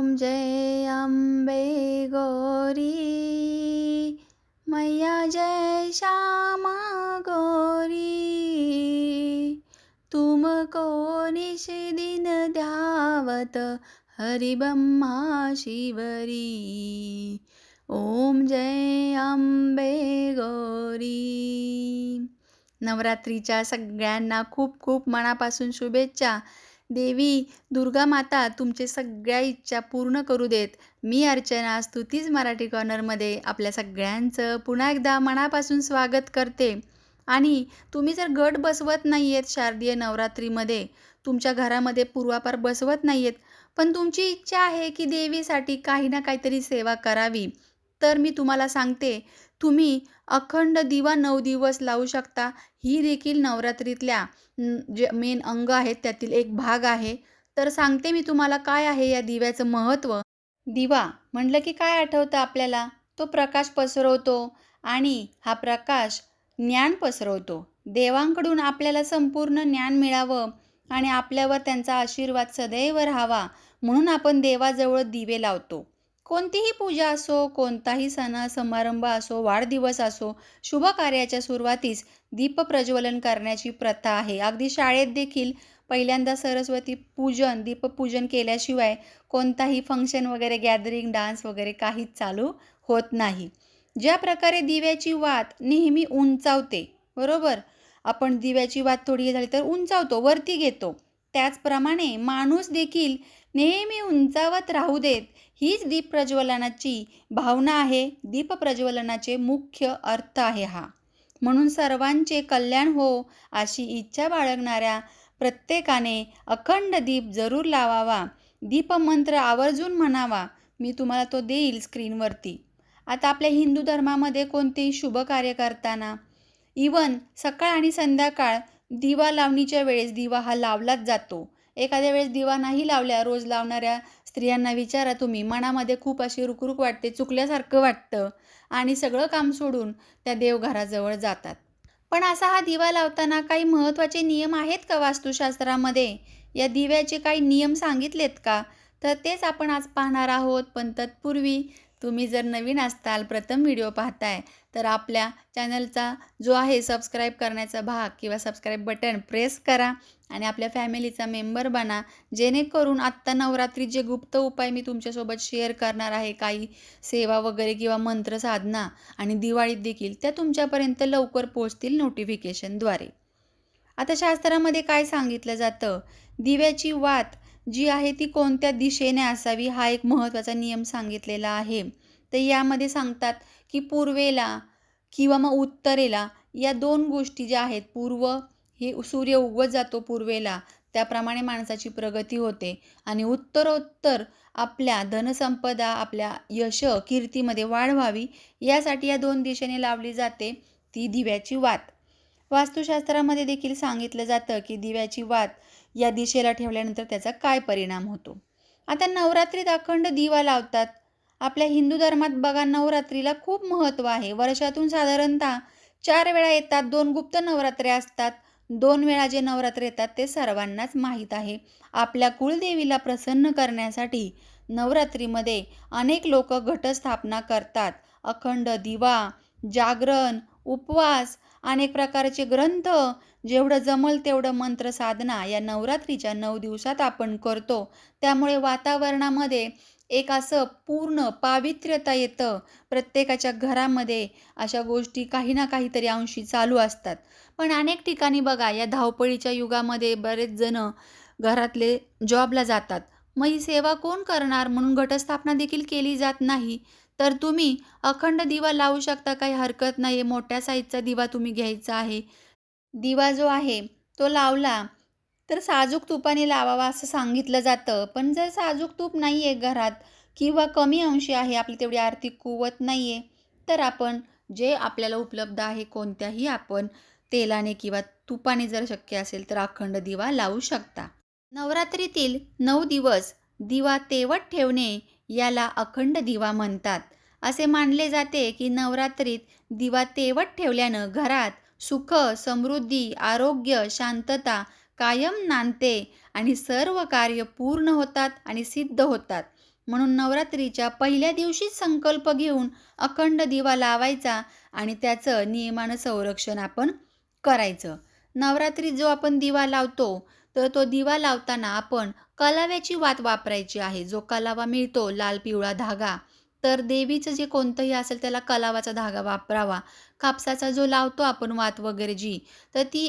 ॐ जय अम्बे गौरी। मैया जय श्यामा गौरी। तुमको निश दिन ध्यावत हरिब्रह्मा शिवरी। ओम जय अंबे गौरी। नवरात्रीच्या सगळ्यांना खूप खूप मनापासून शुभेच्छा. देवी दुर्गा माता तुमचे सगळ्या इच्छा पूर्ण करू देत. मी अर्चना स्तुतीज मराठी कॉर्नरमध्ये आपल्या सगळ्यांचं पुन्हा एकदा मनापासून स्वागत करते. आणि तुम्ही जर गट बसवत नाही आहेत शारदीय नवरात्रीमध्ये तुमच्या घरामध्ये पूर्वापार बसवत नाही आहेत पण तुमची इच्छा आहे की देवीसाठी काही ना काहीतरी सेवा करावी तर मी तुम्हाला सांगते तुम्ही अखंड दिवा नऊ दिवस लावू शकता. ही देखील नवरात्रीतल्या जे मेन अंग आहेत त्यातील एक भाग आहे. तर सांगते मी तुम्हाला काय आहे या दिव्याचं महत्त्व दिवा म्हटलं की काय आठवतं आपल्याला? तो प्रकाश पसरवतो आणि हा प्रकाश ज्ञान पसरवतो. देवांकडून आपल्याला संपूर्ण ज्ञान मिळावं आणि आपल्यावर त्यांचा आशीर्वाद सदैव राहावा म्हणून आपण देवाजवळ दिवे लावतो. कोणतीही पूजा असो कोणताही सण समारंभ असो वाढदिवस असो शुभ कार्याच्या सुरुवातीस दीप प्रज्वलन करण्याची प्रथा आहे. अगदी शाळेत देखील पहिल्यांदा सरस्वती पूजन दीपपूजन केल्याशिवाय कोणताही फंक्शन वगैरे गॅदरिंग डान्स वगैरे काहीच चालू होत नाही. ज्या प्रकारे दिव्याची वात नेहमी उंचावते बरोबर? आपण दिव्याची वात थोडी झाली तर उंचावतो वरती घेतो. त्याचप्रमाणे माणूस देखील नेहमी उंचावत राहू देत हीच दीप प्रज्वलनाची भावना आहे. दीप प्रज्वलनाचे मुख्य अर्थ आहे हा. म्हणून सर्वांचे कल्याण हो अशी इच्छा बाळगणाऱ्या प्रत्येकाने अखंड दीप जरूर लावावा. दीपमंत्र आवर्जून म्हणावा. मी तुम्हाला तो देईल स्क्रीनवरती. आता आपल्या हिंदू धर्मामध्ये कोणतेही शुभ कार्य करताना इवन सकाळ आणि संध्याकाळ दिवा लावणीच्या वेळेस दिवा हा लावलाच जातो. एखाद्या वेळेस दिवा नाही लावल्या रोज लावणाऱ्या स्त्रियांना विचारा तुम्ही मनामध्ये खूप अशी रुकरुक वाटते चुकल्यासारखं वाटतं आणि सगळं काम सोडून त्या देवघराजवळ जातात. पण असा हा दिवा लावताना काही महत्त्वाचे नियम आहेत का वास्तुशास्त्रामध्ये? या दिव्याचे काही नियम सांगितलेत का? तर तेच आपण आज पाहणार आहोत. पण तत्पूर्वी तुम्ही जर नवीन असताल प्रथम व्हिडिओ पाहताय तर आपल्या चॅनलचा जो आहे सबस्क्राईब करण्याचा भाग किंवा सबस्क्राईब बटन प्रेस करा आणि आपल्या फॅमिलीचा मेंबर बना जेणेकरून आत्ता नवरात्री जे गुप्त उपाय मी तुमच्यासोबत शेअर करणार आहे काही सेवा वगैरे किंवा मंत्र साधना आणि दिवाळीत देखील त्या तुमच्यापर्यंत लवकर पोहोचतील नोटिफिकेशनद्वारे आता शास्त्रामध्ये काय सांगितलं जातं? दिव्याची वात जी आहे ती कोणत्या दिशेने असावी हा एक महत्त्वाचा नियम सांगितलेला आहे. तर यामध्ये सांगतात की पूर्वेला किंवा मग उत्तरेला या दोन गोष्टी ज्या आहेत पूर्व हे सूर्य उगवत जातो पूर्वेला त्याप्रमाणे माणसाची प्रगती होते. आणि उत्तरोत्तर आपल्या धनसंपदा आपल्या यश कीर्तीमध्ये वाढ व्हावी यासाठी या दोन दिशेने लावली जाते ती दिव्याची वात. वास्तुशास्त्रामध्ये देखील सांगितलं जातं की दिव्याची वात या दिशेला ठेवल्यानंतर त्याचा काय परिणाम होतो? आता नवरात्रीत अखंड दिवा लावतात. आपल्या हिंदू धर्मात बघा नवरात्रीला खूप महत्त्व आहे. वर्षातून साधारणतः चार वेळा येतात दोन गुप्त नवरात्रे असतात. दोन वेळा जे नवरात्र येतात ते सर्वांनाच माहीत आहे. आपल्या कुलदेवीला प्रसन्न करण्यासाठी नवरात्रीमध्ये अनेक लोक घटस्थापना करतात. अखंड दिवा जागरण उपवास अनेक प्रकारचे ग्रंथ जेवढं जमल तेवढं मंत्र साधना या नवरात्रीच्या नऊ दिवसात आपण करतो. त्यामुळे वातावरणामध्ये एक असं पूर्ण पावित्र्यता येतं. प्रत्येकाच्या घरामध्ये अशा गोष्टी काही ना काहीतरी अंशी चालू असतात. पण अनेक ठिकाणी बघा या धावपळीच्या युगामध्ये बरेच जण घरातले जॉबला जातात. मग ही सेवा कोण करणार म्हणून घटस्थापना देखील केली जात नाही. तर तुम्ही अखंड दिवा लावू शकता काही हरकत नाही आहे मोठ्या साईजचा दिवा तुम्ही घ्यायचा आहे. दिवा जो आहे तो लावला तर साजूक तुपाने लावावा असं सांगितलं जातं. पण जर साजूक तूप नाही आहे घरात किंवा कमी अंशी आहे आपली तेवढी आर्थिक कुवत नाही आहे तर आपण जे आपल्याला उपलब्ध आहे कोणत्याही आपण तेलाने किंवा तुपाने जर शक्य असेल तर अखंड दिवा लावू शकता. नवरात्रीतील नऊ दिवस दिवा तेवत ठेवणे याला अखंड दिवा म्हणतात. असे मानले जाते की नवरात्रीत दिवा तेवत ठेवल्यानं घरात सुख समृद्धी आरोग्य शांतता कायम नांदते आणि सर्व कार्य पूर्ण होतात आणि सिद्ध होतात. म्हणून नवरात्रीच्या पहिल्या दिवशीच संकल्प घेऊन अखंड दिवा लावायचा आणि त्याचं नियमानं संरक्षण आपण करायचं. नवरात्रीत जो आपण दिवा लावतो तर तो दिवा लावताना आपण कलाव्याची वात वापरायची आहे. जो कलावा मिळतो लाल पिवळा धागा तर देवीचं जे कोणतंही असेल त्याला कलावाचा धागा वापरावा. कापसाचा जो लावतो आपण वात वगैरे जी तर ती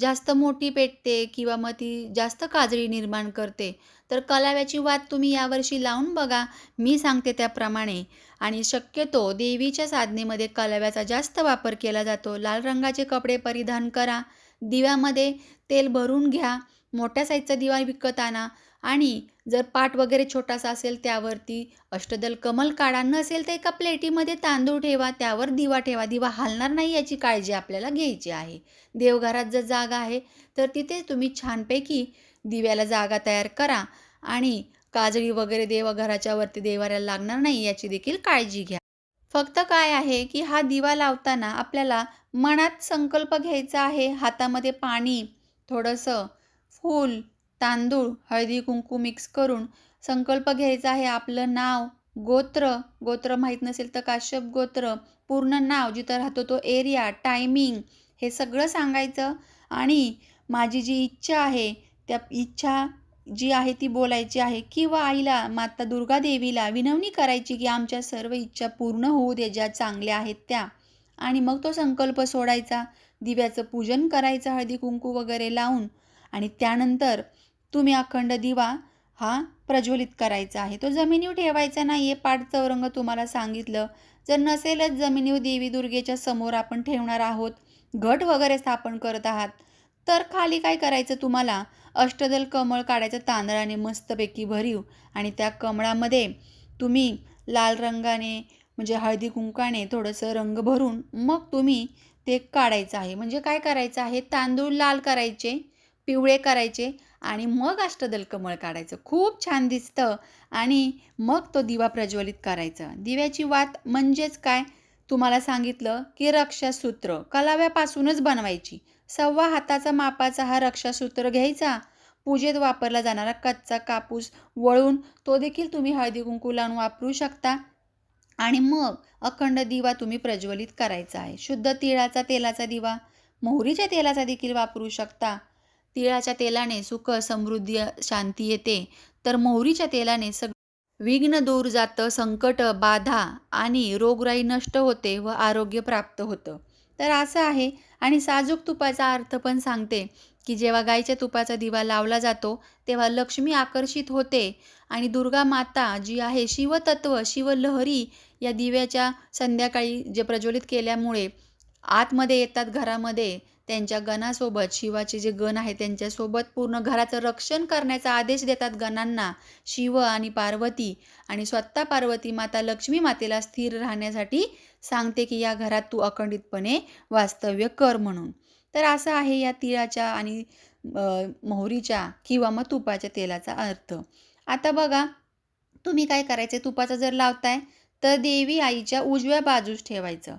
जास्त मोठी पेटते किंवा मग ती जास्त काजळी निर्माण करते. तर कलाव्याची वात तुम्ही यावर्षी लावून बघा. मी सांगते त्याप्रमाणे. आणि शक्यतो देवीच्या साधनेमध्ये कलाव्याचा जास्त वापर केला जातो. लाल रंगाचे कपडे परिधान करा. दिव्यामध्ये तेल भरून घ्या. मोठ्या साईजचा दिवा विकत आणा. आणि जर पाट वगैरे छोटासा असेल त्यावरती अष्टदल कमल काढा नसेल तर एका प्लेटीमध्ये तांदूळ ठेवा त्यावर दिवा ठेवा. दिवा हालणार नाही याची काळजी आपल्याला घ्यायची आहे. देवघरात जर जागा आहे तर तिथे तुम्ही छानपैकी दिव्याला जागा तयार करा आणि काजळी वगैरे देवघराच्या वरती देवाऱ्याला लागणार नाही याची देखील काळजी घ्या. फक्त काय आहे की हा दिवा लावताना आपल्याला मनात संकल्प घ्यायचा आहे. हातामध्ये पाणी थोडंसं फूल तांदूळ हळदी कुंकू मिक्स करून संकल्प घ्यायचा आहे. आपलं नाव गोत्र गोत्र माहीत नसेल तर काश्यप गोत्र पूर्ण नाव जिथं राहतो तो एरिया टायमिंग हे सगळं सांगायचं. आणि माझी जी इच्छा आहे त्या इच्छा जी आहे ती बोलायची आहे. किंवा आईला माता दुर्गा देवीला विनवणी करायची की आमच्या सर्व इच्छा पूर्ण होऊ दे ज्या चांगल्या आहेत त्या. आणि मग तो संकल्प सोडायचा. दिव्याचं पूजन करायचं हळदी कुंकू वगैरे लावून. आणि त्यानंतर तुम्ही अखंड दिवा हा प्रज्वलित करायचा आहे. तो जमिनीवर ठेवायचा नाही आहे पाठ चौरंग तुम्हाला सांगितलं. जर नसेलच जमिनीवर देवी दुर्गेच्या समोर आपण ठेवणार आहोत घट वगैरे स्थापन करत आहात तर खाली काय करायचं तुम्हाला? अष्टदल कमळ काढायचं तांदळाने मस्तपैकी भरीव आणि त्या कमळामध्ये तुम्ही लाल रंगाने म्हणजे हळदी कुंकाने थोडंसं रंग भरून मग तुम्ही ते काढायचं आहे. म्हणजे काय करायचं आहे? तांदूळ लाल करायचे पिवळे करायचे आणि मग अष्टदल कमळ काढायचं. खूप छान दिसतं. आणि मग तो दिवा प्रज्वलित करायचा. दिव्याची वात म्हणजेच काय? तुम्हाला सांगितलं की रक्षासूत्र. कलाव्यापासूनच बनवायची. सव्वा हाताचा मापाचा हा रक्षासूत्र घ्यायचा. पूजेत वापरला जाणारा कच्चा कापूस वळून तो देखील तुम्ही हळदी कुंकू लावून वापरू शकता. आणि मग अखंड दिवा तुम्ही प्रज्वलित करायचा आहे. शुद्ध तिळाचा तेलाचा दिवा. मोहरीच्या तेलाचा देखील वापरू शकता. तिळाच्या तेलाने सुख समृद्धी शांती येते. तर मोहरीच्या तेलाने सग विघ्न दूर जातं संकट बाधा आणि रोगराई नष्ट होते व आरोग्य प्राप्त होतं. तर असं आहे. आणि साजूक तुपाचा अर्थ पण सांगते की जेव्हा गाईच्या तुपाचा दिवा लावला जातो तेव्हा लक्ष्मी आकर्षित होते. आणि दुर्गा माता जी आहे शिवतत्व शिवलहरी या दिव्याच्या संध्याकाळी जे प्रज्वलित केल्यामुळे आतमध्ये येतात घरामध्ये त्यांच्या गणासोबत शिवाचे जे गण आहे त्यांच्यासोबत पूर्ण घराचं रक्षण करण्याचा आदेश देतात गणांना. शिव आणि पार्वती आणि स्वतः पार्वती माता लक्ष्मी मातेला स्थिर राहण्यासाठी सांगते की या घरात तू अखंडितपणे वास्तव्य कर म्हणून. तर असं आहे या तिळाच्या आणि मोहरीच्या किंवा मग तुपाच्या तेलाचा अर्थ. आता बघा तुम्ही काय करायचं? तुपाचं जर लावताय तर देवी आईच्या उजव्या बाजूस ठेवायचं.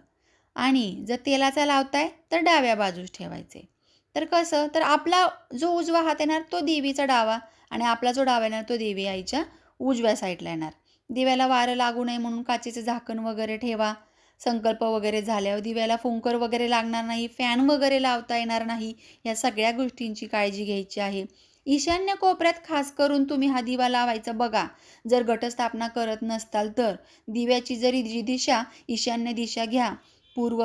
आणि जर तेलाचा लावताय तर डाव्या बाजूस ठेवायचे. तर कसं? तर आपला जो उजवा हात येणार तो देवीचा डावा आणि आपला जो डावा येणार तो देवी आईच्या उजव्या साईडला येणार. दिव्याला वारं लागू नये म्हणून काचेचं झाकण वगैरे ठेवा. संकल्प वगैरे झाल्यावर दिव्याला फुंकर वगैरे लागणार नाही फॅन वगैरे लावता येणार नाही या सगळ्या गोष्टींची काळजी घ्यायची आहे. ईशान्य कोपऱ्यात खास करून तुम्ही हा दिवा लावायचा बघा. जर घटस्थापना करत नसताल तर दिव्याची जरी जी दिशा ईशान्य दिशा घ्या. पूर्व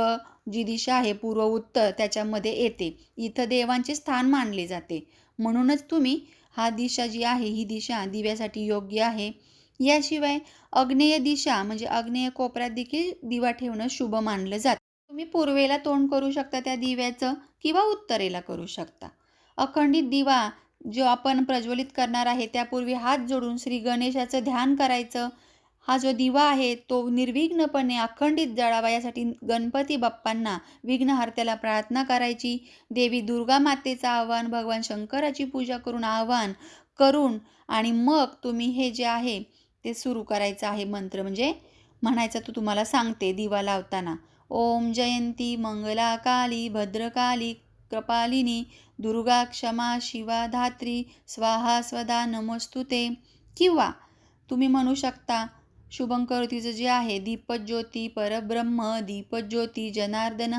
जी दिशा आहे पूर्व उत्तर त्याच्यामध्ये येते. इथं देवांचे स्थान मानले जाते. म्हणूनच तुम्ही हा दिशा जी आहे ही दिशा दिव्यासाठी योग्य आहे. याशिवाय अग्नेय दिशा म्हणजे अग्नेय कोपऱ्यात देखील दिवा ठेवणं शुभ मानलं जातं. तुम्ही पूर्वेला तोंड करू शकता त्या दिव्याचं किंवा उत्तरेला करू शकता. अखंडित दिवा जो आपण प्रज्वलित करणार आहे त्यापूर्वी हात जोडून श्री गणेशाचं ध्यान करायचं. हा जो दिवा आहे तो निर्विघ्नपणे अखंडित जळावा यासाठी गणपती बाप्पांना विघ्नहर्त्याला प्रार्थना करायची. देवी दुर्गा मातेचं आव्हान भगवान शंकराची पूजा करून आव्हान करून आणि मग तुम्ही हे जे आहे ते सुरू करायचं आहे मंत्र. म्हणजे म्हणायचं तू तुम्हाला सांगते दिवा लावताना. ओम जयंती मंगला काली भद्रकाली कृपालिनी दुर्गा क्षमा शिवा धात्री स्वाहा स्वदा नमस्तुते. किंवा तुम्ही म्हणू शकता शुभंकरोतीचं जे आहे दीपज्योती परब्रह्म दीपज्योती जनार्दन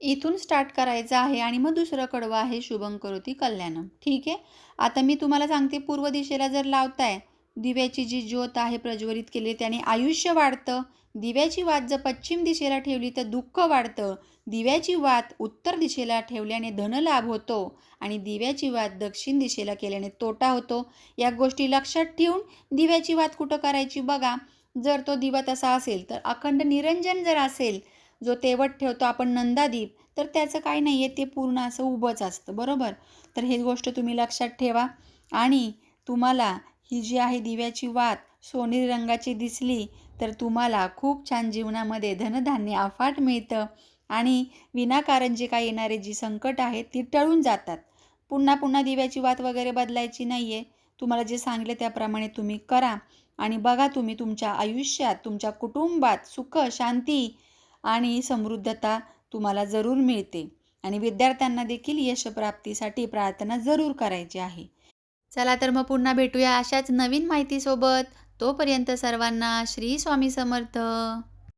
इथून स्टार्ट करायचं आहे आणि मग दुसरं कडवं आहे शुभंकरोती कल्याणम. ठीक आहे? आता मी तुम्हाला सांगते पूर्व दिशेला जर लावताय दिव्याची जी ज्योत आहे प्रज्वलित केली त्याने आयुष्य वाढतं. दिव्याची वात जर पश्चिम दिशेला ठेवली तर दुःख वाढतं. दिव्याची वात उत्तर दिशेला ठेवल्याने धनलाभ होतो आणि दिव्याची वात दक्षिण दिशेला केल्याने तोटा होतो. या गोष्टी लक्षात ठेवून दिव्याची वात कुठं करायची बघा. जर तो दिवा तसा असेल तर अखंड निरंजन जर असेल जो तेवट ठेवतो आपण नंदादीप तर त्याचं काय नाही आहे ते पूर्ण असं उभंच असतं बरोबर? तर ही गोष्ट तुम्ही लक्षात ठेवा. आणि तुम्हाला ही जी आहे दिव्याची वात सोनेरी रंगाची दिसली तर तुम्हाला खूप छान जीवनामध्ये धनधान्य अफाट मिळतं. आणि विनाकारण जे काय येणारे जी संकट आहेत ती टळून जातात. पुन्हा पुन्हा दिव्याची वात वगैरे बदलायची नाही आहे तुम्हाला जे सांगले त्याप्रमाणे तुम्ही करा. आणि बघा तुम्ही तुमच्या आयुष्यात तुमच्या कुटुंबात सुख शांती आणि समृद्धता तुम्हाला जरूर मिळते. आणि विद्यार्थ्यांना देखील यशप्राप्तीसाठी प्रार्थना जरूर करायची आहे. चला तर मग पुन्हा भेटूया अशाच नवीन माहितीसोबत. तोपर्यंत सर्वांना श्री स्वामी समर्थ.